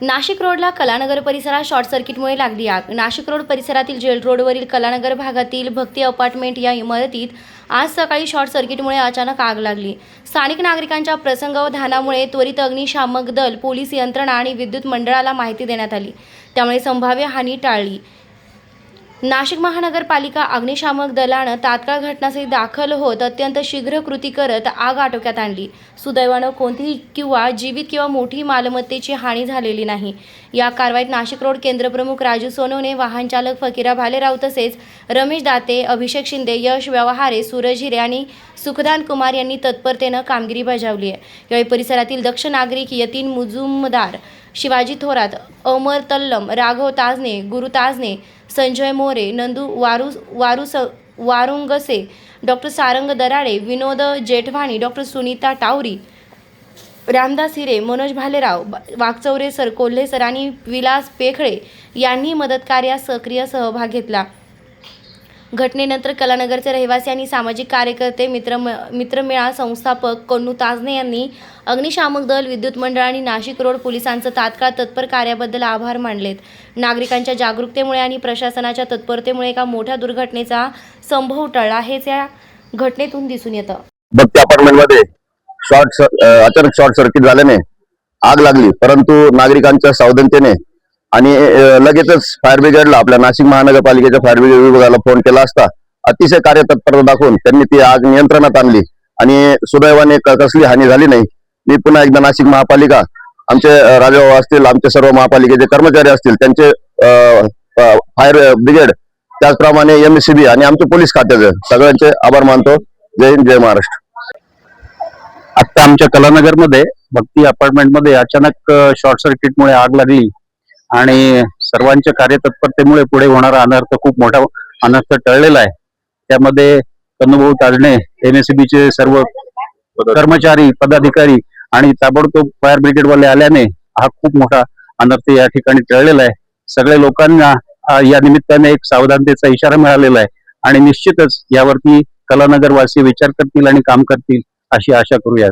नाशिक रोडला कलानगर परिसरात शॉर्ट सर्किटमुळे लागली आग. नाशिक रोड परिसरातील जेल रोडवरील कलानगर भागातील भक्ती अपार्टमेंट या इमारतीत आज सकाळी शॉर्ट सर्किटमुळे अचानक आग लागली. स्थानिक नागरिकांच्या प्रसंगावधानामुळे त्वरित अग्निशामक दल पोलीस यंत्रणा आणि विद्युत मंडळाला माहिती देण्यात आली. त्यामुळे संभाव्य हानी टाळली. नाशिक महानगरपालिका अग्निशामक दलानं तात्काळ घटनास्थळी दाखल होत अत्यंत शीघ्र कृती करत आग आटोक्यात आणली. सुदैवानं कोणतीही किंवा जीवित किंवा मोठी मालमत्तेची हानी झालेली नाही. या कारवाईत नाशिक रोड केंद्रप्रमुख राजू सोनवणे वाहन चालक फकीरा भालेराव तसेच रमेश दाते अभिषेक शिंदे यश व्यवहारे सूरज हिरे आणि सुखदान कुमार यांनी तत्परतेनं कामगिरी बजावली आहे. यावेळी परिसरातील दक्ष नागरिक यतीन मुजुमदार शिवाजी थोरात अमर तल्लम राघव ताजने गुरु Tajne Sanjay More Nandu Waru Warus Warungase doctor Sarang Darade Vinod Jethwani doctor Sunita Tawari Ramdas Hire Manoj Bhalerao Wakchaure sir Kolhe sir आणि विलास पेखळे यांनी मदतकार्यात सक्रिय सहभाग घेतला. घटनेनंतर कलानगरचे रहिवासी आणि सामाजिक कार्यकर्ते मित्र मित्रमेळा संस्थापक कन्नू ताजने यांनी अग्निशामक दल विद्युत मंडळ आणि नाशिक रोड पोलिसांचं तात्काळ तत्पर कार्याबद्दल आभार मानलेत. नागरिकांच्या जागरूकतेमुळे आणि प्रशासनाच्या तत्परतेमुळे एका मोठ्या दुर्घटनेचा संभव टळला. हेच या घटनेतून दिसून येतं. भक्ती अपार्टमेंटमध्ये शॉर्ट अचानक शॉर्ट सर्किट झाल्याने आग लागली. परंतु नागरिकांच्या सावधानतेने आणि लगेचच फायर ब्रिगेडला आपल्या नाशिक महानगरपालिकेच्या फायर ब्रिगेड विभागाला फोन केला असता. अतिशय कार्यतत्परता दाखवून त्यांनी ती आग नियंत्रणात आणली. आणि सुदैवाने कसली हानी झाली नाही. मी पुन्हा एकदा नाशिक महापालिका आमचे राजाभाऊ असतील आमचे सर्व महापालिकेचे कर्मचारी असतील त्यांचे फायर ब्रिगेड त्याचप्रमाणे एमएससीबी आणि आमचे पोलीस खात्याचे सगळ्यांचे आभार मानतो. जय हिंद जय महाराष्ट्र. आत्ता आमच्या कलानगरमध्ये भक्ती अपार्टमेंटमध्ये अचानक शॉर्ट सर्किटमुळे आग लागली. आणि सर्वांच्या कार्यतत्परतेमुळे पुढे होणारा अनर्थ खूप मोठा अनर्थ टळलेला आहे. त्यामध्ये कन्नुभाऊ ताजणे एनएसबीचे सर्व कर्मचारी पदाधिकारी आणि ताबडतोब फायर ब्रिगेडवाले आल्याने हा खूप मोठा अनर्थ या ठिकाणी टळलेला आहे. सगळ्या लोकांना या निमित्ताने एक सावधानतेचा इशारा मिळालेला आहे आणि निश्चितच यावरती कलानगरवासी विचार करतील आणि काम करतील अशी आशा करूया.